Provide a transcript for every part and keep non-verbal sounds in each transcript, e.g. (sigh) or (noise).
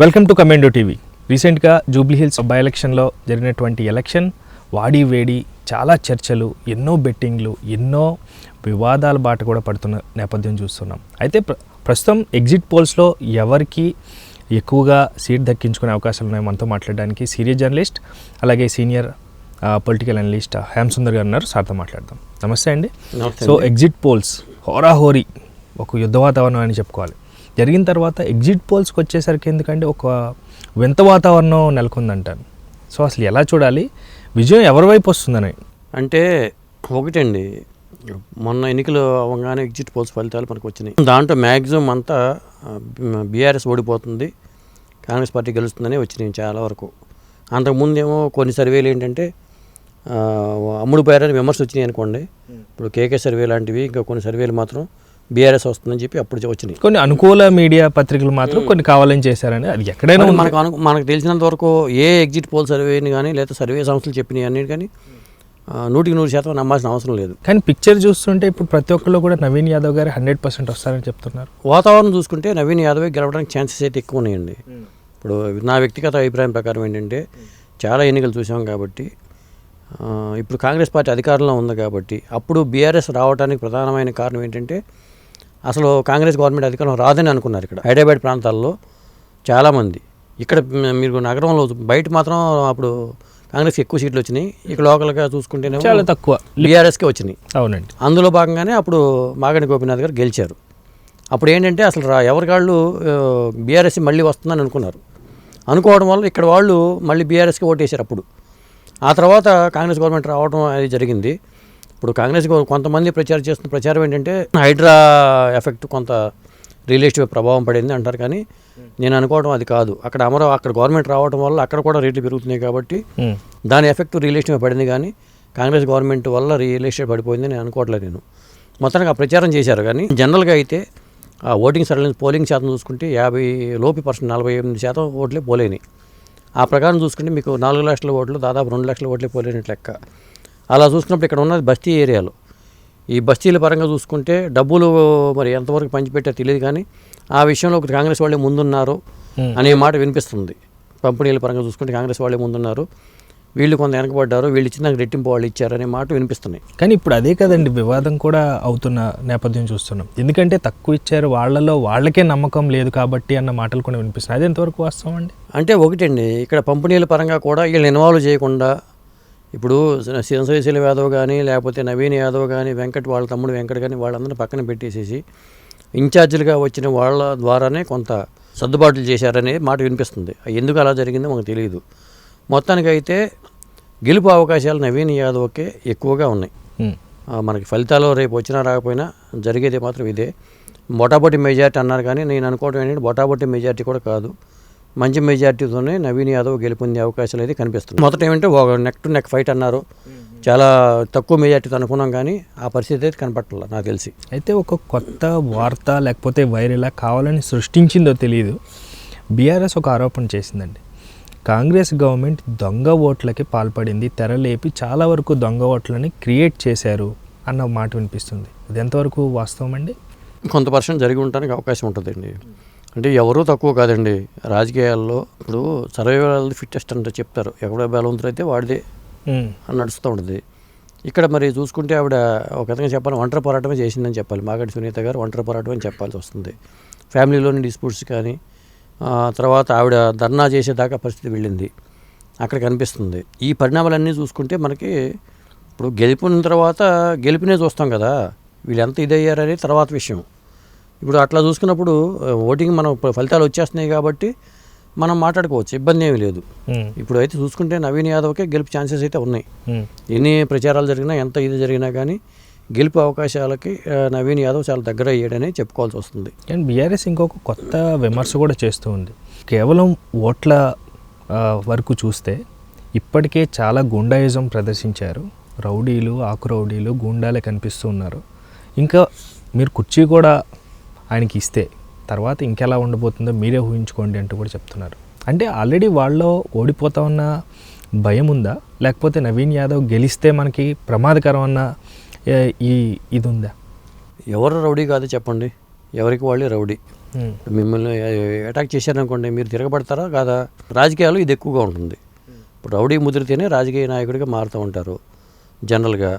Welcome to commando TV. రీసెంట్గా Jubilee Hills by ఎలక్షన్లో జరిగినటువంటి ఎలక్షన్ వాడి వేడి చాలా చర్చలు ఎన్నో బెట్టింగ్లు ఎన్నో వివాదాల బాట కూడా పడుతున్న నేపథ్యం చూస్తున్నాం. అయితే ప్ర- ప్రస్తుతం ఎగ్జిట్ పోల్స్లో ఎవరికి ఎక్కువగా సీట్ దక్కించుకునే అవకాశాలు ఉన్నాయి మనతో మాట్లాడడానికి సీరియస్ జర్నలిస్ట్ అలాగే senior political analyst Shyam Sundar గారు ఉన్నారు. సార్తో మాట్లాడదాం. నమస్తే అండి. సో. ఎగ్జిట్ పోల్స్ హోరాహోరీ ఒక యుద్ధ వాతావరణం అని చెప్పుకోవాలి. జరిగిన తర్వాత ఎగ్జిట్ పోల్స్కి వచ్చేసరికి ఎందుకంటే ఒక వింత వాతావరణం నెలకొందంటాను సో అసలు ఎలా చూడాలి? విజయం ఎవరి వైపు వస్తుందని? అంటే ఒకటండి మొన్న ఎన్నికలు అవగానే ఎగ్జిట్ పోల్స్ ఫలితాలు మనకు వచ్చినాయి. దాంట్లో మ్యాక్సిమం అంతా బీఆర్ఎస్ ఓడిపోతుంది కాంగ్రెస్ పార్టీ గెలుస్తుందని వచ్చినాయి చాలా వరకు. అంతకుముందు ఏమో కొన్ని సర్వేలు ఏంటంటే అమ్ముడు పోయారని విమర్శ వచ్చినాయి అనుకోండి. ఇప్పుడు కేకే సర్వే లాంటివి ఇంకా కొన్ని సర్వేలు మాత్రం బీఆర్ఎస్ వస్తుందని చెప్పి అప్పుడు వచ్చినాయి. కొన్ని అనుకూల మీడియా పత్రికలు మాత్రం కొన్ని కావాలని చేశారని అది ఎక్కడైనా. మనకు అను- మనకు తెలిసినంత వరకు ఏ ఎగ్జిట్ పోల్ సర్వేని కానీ లేదా సర్వే సంస్థలు చెప్పినవి అన్నిటి కానీ నూటికి నూరు శాతం నమ్మాల్సిన అవసరం లేదు. కానీ పిక్చర్ చూస్తుంటే ఇప్పుడు ప్రతి ఒక్కళ్ళు కూడా నవీన్ యాదవ్ గారు హండ్రెడ్ పర్సెంట్ వస్తారని చెప్తున్నారు. వాతావరణం చూసుకుంటే నవీన్ యాదవ్ గెలవడానికి ఛాన్సెస్ అయితే ఎక్కువ ఉన్నాయండి. ఇప్పుడు నా వ్యక్తిగత అభిప్రాయం ప్రకారం ఏంటంటే చాలా ఎన్నికలు చూసాం కాబట్టి ఇప్పుడు కాంగ్రెస్ పార్టీ అధికారంలో ఉంది కాబట్టి అప్పుడు బీఆర్ఎస్ రావడానికి ప్రధానమైన కారణం ఏంటంటే అసలు కాంగ్రెస్ గవర్నమెంట్ అధికారం రాదని అనుకున్నారు ఇక్కడ. హైదరాబాద్ ప్రాంతాల్లో చాలామంది. ఇక్కడ మీరు నగరంలో బయట మాత్రం అప్పుడు కాంగ్రెస్కి ఎక్కువ సీట్లు వచ్చినాయి. ఇక లోకల్గా చూసుకుంటేనే చాలా తక్కువ. బీఆర్ఎస్కే వచ్చినాయి. అవునండి. అందులో భాగంగానే అప్పుడు మాగంటి గోపీనాథ్ గారు గెలిచారు. అప్పుడు ఏంటంటే అసలు రా ఎవరికాళ్ళు బీఆర్ఎస్ మళ్ళీ వస్తుందని అనుకున్నారు. అనుకోవడం వల్ల ఇక్కడ వాళ్ళు మళ్ళీ బీఆర్ఎస్కి ఓటేశారు అప్పుడు. ఆ తర్వాత కాంగ్రెస్ గవర్నమెంట్ రావడం అది జరిగింది. ఇప్పుడు కాంగ్రెస్ కొంతమంది ప్రచారం చేస్తున్న ప్రచారం ఏంటంటే హైడ్రా ఎఫెక్ట్ కొంత రియలిస్టిక్ ప్రభావం పడింది అంటారు కానీ నేను అనుకోవడం అది కాదు. అక్కడ అమర అక్కడ గవర్నమెంట్ రావడం వల్ల అక్కడ కూడా రేట్లు పెరుగుతున్నాయి కాబట్టి. దాని ఎఫెక్ట్ రియల్ ఎస్టేట్ పడింది కానీ కాంగ్రెస్ గవర్నమెంట్ వల్ల రియల్ ఎస్టేట్ పడిపోయింది నేను అనుకోవట్లేదు నేను. మొత్తానికి ఆ ప్రచారం చేశారు కానీ జనరల్గా అయితే ఆ ఓటింగ్ సరళి పోలింగ్ శాతం చూసుకుంటే యాభై లోపు పర్సెంట్ నలభై ఎనిమిది శాతం ఓట్లే పోలేని ఆ ప్రకారం చూసుకుంటే మీకు నాలుగు లక్షల ఓట్లు దాదాపు రెండు లక్షల ఓట్లే పోలేనట్లు లెక్క. అలా చూసుకున్నప్పుడు ఇక్కడ ఉన్నది బస్తీ ఏరియాలో. ఈ బస్తీల పరంగా చూసుకుంటే డబ్బులు మరి ఎంతవరకు పంచిపెట్టారో తెలియదు కానీ ఆ విషయంలో ఒకటి కాంగ్రెస్ వాళ్ళే ముందున్నారు. అనే మాట వినిపిస్తుంది. పంపిణీల పరంగా చూసుకుంటే కాంగ్రెస్ వాళ్ళే ముందున్నారు. వీళ్ళు కొంత వెనకబడ్డారు వీళ్ళు ఇచ్చిన రెట్టింపు వాళ్ళు ఇచ్చారనే మాట వినిపిస్తున్నాయి. కానీ ఇప్పుడు అదే కదండి వివాదం కూడా అవుతున్న నేపథ్యం చూస్తున్నాం. ఎందుకంటే తక్కువ ఇచ్చారు వాళ్ళలో వాళ్ళకే నమ్మకం లేదు కాబట్టి అన్న మాటలు కూడా వినిపిస్తున్నాయి. అది ఎంతవరకు వాస్తవం అండి? అంటే ఒకటండి ఇక్కడ పంపిణీల పరంగా కూడా వీళ్ళని ఇన్వాల్వ్ చేయకుండా ఇప్పుడు శ్రీశైల యాదవ్ కానీ లేకపోతే నవీన్ యాదవ్ కానీ వెంకట్ వాళ్ళ తమ్ముడు వెంకట్ కానీ వాళ్ళందరినీ పక్కన పెట్టేసేసి ఇన్ఛార్జీలుగా వచ్చిన వాళ్ళ ద్వారానే కొంత సర్దుబాట్లు చేశారనే మాట వినిపిస్తుంది. ఎందుకు అలా జరిగిందో మాకు తెలియదు. మొత్తానికైతే గెలుపు అవకాశాలు నవీన్ యాదవ్కే ఎక్కువగా ఉన్నాయి. మనకి ఫలితాలు రేపు వచ్చినా రాకపోయినా జరిగేది మాత్రం ఇదే. బొటాబొట్టి మెజార్టీ అన్నారు కానీ నేను అనుకోవడం ఏంటంటే బొటాబొట్టి మెజార్టీ కూడా కాదు. మంచి మెజార్టీతోనే నవీన్ యాదవ్ గెలుపొందే అవకాశాలు అయితే కనిపిస్తుంది మొదట ఏమంటే ఒక నెక్ టు నెక్ ఫైట్ అన్నారు. చాలా తక్కువ మెజార్టీతో అనుకున్నాం కానీ ఆ పరిస్థితి అయితే కనపట్ల నాకు తెలిసి. అయితే ఒక కొత్త వార్త లేకపోతే వైరల్ కావాలని సృష్టించిందో తెలియదు బీఆర్ఎస్ ఒక ఆరోపణ చేసిందండి. కాంగ్రెస్ గవర్నమెంట్ దొంగ ఓట్లకి పాల్పడింది తెరలేపి చాలా వరకు దొంగ ఓట్లని క్రియేట్ చేశారు అన్న మాట వినిపిస్తుంది. ఇది ఎంతవరకు వాస్తవం అండి కొంత పర్సెంట్ జరిగి ఉండడానికి అవకాశం ఉంటుందండి. అంటే ఎవరూ తక్కువ కాదండి. రాజకీయాల్లో ఇప్పుడు సర్వే వాళ్ళది ఫిట్టెస్ట్ అంటే చెప్తారు. ఎవడ బలవంతుడు అయితే వాడిదే నడుస్తూ ఉంటుంది. ఇక్కడ మరి చూసుకుంటే ఆవిడ ఒక విధంగా చెప్పాలి ఒంటరి పోరాటమే చేసిందని చెప్పాలి. మాగడి సునీత గారు ఒంటరి పోరాటం అని చెప్పాల్సి వస్తుంది. ఫ్యామిలీలోని డిస్ప్యూట్స్ కానీ తర్వాత ఆవిడ ధర్నా చేసేదాకా పరిస్థితి వెళ్ళింది. అక్కడ కనిపిస్తుంది. ఈ పరిణామాలన్నీ చూసుకుంటే మనకి ఇప్పుడు గెలిపిన తర్వాత గెలిపినే చూస్తాం కదా. వీళ్ళు ఎంత ఇదయ్యారనేది తర్వాత విషయం. ఇప్పుడు అట్లా చూసుకున్నప్పుడు ఓటింగ్ మనం ఫలితాలు వచ్చేస్తున్నాయి కాబట్టి మనం మాట్లాడుకోవచ్చు. ఇబ్బంది ఏమీ లేదు. ఇప్పుడు అయితే చూసుకుంటే నవీన్ యాదవ్కే గెలుపు ఛాన్సెస్ అయితే ఉన్నాయి. ఎన్ని ప్రచారాలు జరిగినా ఎంత ఇది జరిగినా కానీ గెలుపు అవకాశాలకి నవీన్ యాదవ్ చాలా దగ్గర అయ్యాడని చెప్పుకోవాల్సి వస్తుంది. అండ్ బీఆర్ఎస్ ఇంకొక కొత్త విమర్శ కూడా చేస్తూ ఉంది. కేవలం ఓట్ల వరకు చూస్తే ఇప్పటికే చాలా గుండాయిజం ప్రదర్శించారు. రౌడీలు ఆకు రౌడీలు గుండాలే కనిపిస్తూ ఉన్నారు. ఇంకా మీరు కుర్చీ కూడా ఆయనకి ఇస్తే తర్వాత ఇంకెలా ఉండబోతుందో మీరే ఊహించుకోండి అంటూ కూడా చెప్తున్నారు. అంటే ఆల్రెడీ వాళ్ళు ఓడిపోతా ఉన్న భయం ఉందా? లేకపోతే నవీన్ యాదవ్ గెలిస్తే మనకి ప్రమాదకరం అన్న ఈ ఇది ఉందా ఎవరు రౌడీ కాదు చెప్పండి. ఎవరికి వాళ్ళే రౌడీ. మిమ్మల్ని అటాక్ చేశారనుకోండి మీరు తిరగబడతారా కాదా? రాజకీయాలు ఇది ఎక్కువగా ఉంటుంది. ఇప్పుడు రౌడీ ముదిరితేనే రాజకీయ నాయకుడిగా మారుతూ ఉంటారు జనరల్గా.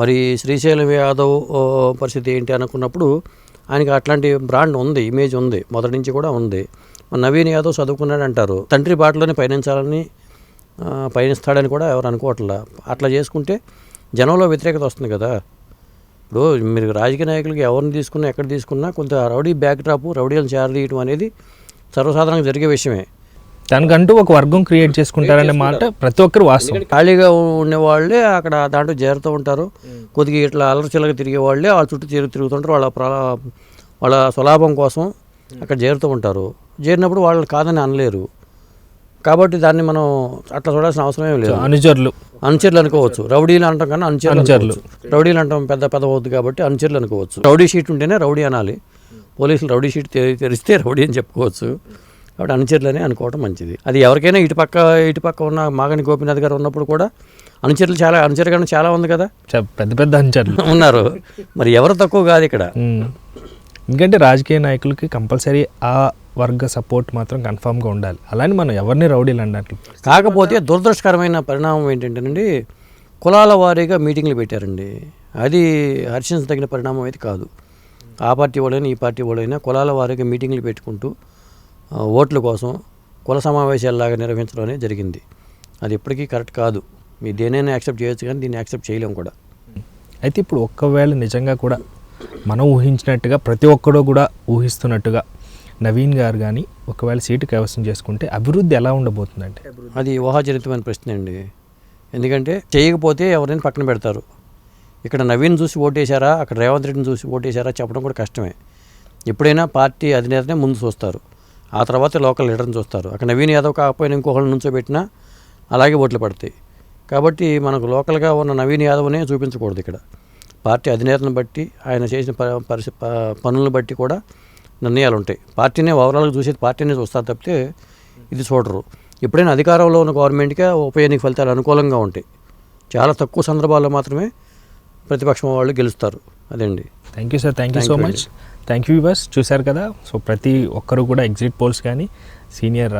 మరి శ్రీశైలం యాదవ్ పరిస్థితి ఏంటి అనుకున్నప్పుడు ఆయనకి అట్లాంటి బ్రాండ్ ఉంది ఇమేజ్ ఉంది మొదటి నుంచి కూడా ఉంది. నవీన్ యాదవ్ చదువుకున్నాడు అంటారు. తండ్రి బాటలోనే పయనించాలని పయనిస్తాడని కూడా ఎవరు అనుకోవట్లా? అట్లా చేసుకుంటే జనంలో వ్యతిరేకత వస్తుంది కదా. ఇప్పుడు మీరు రాజకీయ నాయకులకి ఎవరిని తీసుకున్నా ఎక్కడ తీసుకున్నా కొంత రౌడీ బ్యాక్ డ్రాప్ రౌడీలను చేరదీయటం అనేది సర్వసాధారణంగా జరిగే విషయమే. దానికంటూ ఒక వర్గం క్రియేట్ చేసుకుంటారనే మాట ప్రతి ఒక్కరు వాస్తవం. ఖాళీగా ఉండే వాళ్ళే అక్కడ దాంట్లో చేరుతూ ఉంటారు. కొద్దిగా ఇట్లా అల్లరిచిల్లగా తిరిగే వాళ్ళే వాళ్ళ చుట్టూ తిరుగు తిరుగుతుంటారు. వాళ్ళ వాళ్ళ స్వలాభం కోసం అక్కడ చేరుతూ ఉంటారు. చేరినప్పుడు వాళ్ళని కాదని అనలేరు. కాబట్టి దాన్ని మనం అట్లా చూడాల్సిన అవసరమే లేదు. అనుచరులు. అనుచరులు అనుకోవచ్చు. రౌడీలు అంటాం కన్నా అనుచరులు అనుచరులు. రౌడీలు అంటాం పెద్ద పెద్ద అవుతుంది కాబట్టి అనుచరులు అనుకోవచ్చు. రౌడీ షీట్ ఉంటేనే రౌడీ అనాలి. పోలీసులు రౌడీ షీట్ తెరిస్తే రౌడీ అని చెప్పుకోవచ్చు. కాబట్టి అనుచరులని అనుకోవడం మంచిది. అది ఎవరికైనా ఇటుపక్క ఇటుపక్క ఉన్న మాగని గోపీనాథ్ గారు ఉన్నప్పుడు కూడా అనుచరులు చాలా అనుచరుగా చాలా ఉంది కదా? పెద్ద పెద్ద అనుచరులు. (laughs) ఉన్నారు. మరి ఎవరు తక్కువ కాదు ఇక్కడ. ఎందుకంటే రాజకీయ నాయకులకి కంపల్సరీ ఆ వర్గ సపోర్ట్ మాత్రం కన్ఫామ్గా ఉండాలి. అలానే మనం ఎవరిని రౌడీలు అన్నట్లు. కాకపోతే దురదృష్టకరమైన పరిణామం ఏంటంటేనండి కులాల వారీగా మీటింగ్లు పెట్టారండి. అది హర్షించదగిన పరిణామం అయితే కాదు. ఆ పార్టీ వాళ్ళైనా ఈ పార్టీ వాళ్ళైనా కులాల వారీగా మీటింగ్లు పెట్టుకుంటూ ఓట్ల కోసం కుల సమావేశాలలాగా నిర్వహించడం అనేది జరిగింది. అది ఎప్పటికీ కరెక్ట్ కాదు. మీ దేనైనా యాక్సెప్ట్ చేయొచ్చు కానీ దీన్ని యాక్సెప్ట్ చేయలేం కూడా. అయితే ఇప్పుడు ఒక్కవేళ నిజంగా కూడా మనం ఊహించినట్టుగా ప్రతి ఒక్కడూ కూడా ఊహిస్తున్నట్టుగా నవీన్ గారు కానీ ఒకవేళ సీటు కైవసం చేసుకుంటే అభివృద్ధి ఎలా ఉండబోతుందంటే? అది ఊహాజనితమైన ప్రశ్న అండి. ఎందుకంటే చేయకపోతే ఎవరైనా పక్కన పెడతారు. ఇక్కడ నవీన్ చూసి ఓటేశారా అక్కడ రేవంత్ రెడ్డిని చూసి ఓటేశారా చెప్పడం కూడా కష్టమే. ఎప్పుడైనా పార్టీ అధినేతనే ముందు చూస్తారు. ఆ తర్వాత లోకల్ లీడర్ని చూస్తారు. అక్కడ నవీన్ యాదవ్ కాకపోయినా ఇంకొకళ్ళు నుంచోబెట్టినా అలాగే ఓట్లు పడతాయి. కాబట్టి మనకు లోకల్గా ఉన్న నవీన్ యాదవ్నే చూపించకూడదు ఇక్కడ. పార్టీ అధినేతను బట్టి ఆయన చేసిన ప- పరిస్థి పనులను బట్టి కూడా నిర్ణయాలు ఉంటాయి. పార్టీనే ఓవరాల్గా చూసేది పార్టీనే చూస్తారు తప్పితే ఇది చూడరు. ఎప్పుడైనా అధికారంలో ఉన్న గవర్నమెంట్కే ఉప ఎన్నిక ఫలితాలు అనుకూలంగా ఉంటాయి. చాలా తక్కువ సందర్భాల్లో మాత్రమే ప్రతిపక్షం వాళ్ళు గెలుస్తారు. అదండి. Thank you sir thank you so much thank you viewers చూశారు కదా? సో ప్రతి ఒక్కరు కూడా ఎగ్జిట్ పోల్స్ కానీ సీనియర్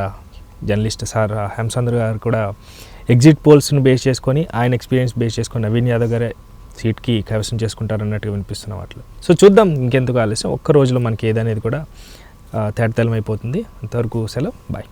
జర్నలిస్ట్ సార్ హేమచంద్ర గారు కూడా ఎగ్జిట్ పోల్స్ని బేస్ చేసుకొని ఆయన ఎక్స్పీరియన్స్ బేస్ చేసుకొని నవీన్ యాదవ్ గారే సీట్కి కైవసం చేసుకుంటారు అన్నట్టుగా వినిపిస్తున్న వాటిలో. సో చూద్దాం ఇంకెందుకు ఆలస్యం. ఒక్క రోజులో మనకి ఏదనేది కూడా తేటతెలం అయిపోతుంది అంతవరకు సెలవు. బాయ్